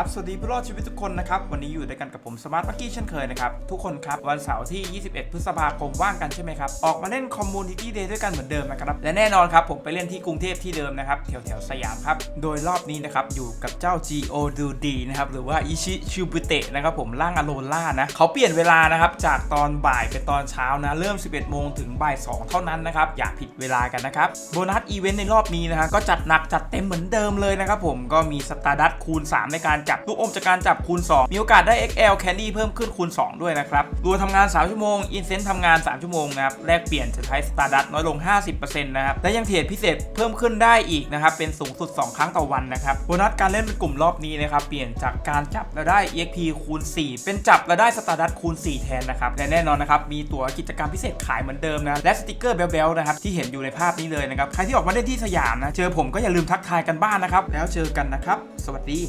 ครับ สวัสดีผู้รอดชีวิตทุกคนนะครับ วันนี้อยู่ด้วยกันกับผมสมาร์ทปักกี้เช่นเคยนะครับ ทุกคนครับ วันเสาร์ที่ 21 พฤษภาคมว่างกันใช่ไหมครับ ออกมาเล่นคอมมูนิตี้เดย์ด้วยกันเหมือนเดิมนะครับ และแน่นอนครับ ผมไปเล่นที่กรุงเทพที่เดิมนะครับแถวแถวสยามครับ โดยรอบนี้นะครับ อยู่กับเจ้า GODD นะครับ หรือว่าอิชิชูบุเตะนะครับผมร่างอโลล่านะเขาเปลี่ยนเวลานะครับจากตอนบ่ายไปตอนเช้านะเริ่ม 11 โมงถึงบ่าย 2 เท่านั้นนะครับอย่าผิดเวลากันนะครับโบนัสอีเวนต์ในรอบนี้นะฮะก็จัดหนักจัดเต็มเหมือนเดิมเลยนะครับผมก็มีสตาร์ดัตคูณ 3 ในการจับ ลูกอมจากการจับคูณ 2 มีโอกาสได้ XL Candy เพิ่มขึ้นคูณ 2 ด้วยนะครับรัวทำงาน 3 ชั่วโมง อินเซนต์ทำงาน 3 ชั่วโมงนะครับ แลกเปลี่ยนจะใช้สตาร์ดัตน้อยลง 50%นะครับ และยังเทรดพิเศษเพิ่มขึ้นได้อีกนะครับ เป็นสูงสุด 2 ครั้งต่อวันนะครับ โบนัสการเล่นเป็นกลุ่มรอบนี้นะครับ เปลี่ยนจากการจับแล้วได้ EXP คูณ 4 เป็นจับแล้วได้สตาร์ดัตคูณ 4 แทนนะครับ และแน่นอนนะครับ มีตั๋วกิจกรรมพิเศษขายเหมือนเดิมนะ และสติกเกอร์เบลๆนะครับที่เห็นอยู่ในภาพนี้เลยนะครับ ใครที่ออกมาเล่นที่สยามนะ เจอผมก็อย่าลืมทักทายกันบ้างนะครับ แล้วเจอกันนะครับ สวัสดี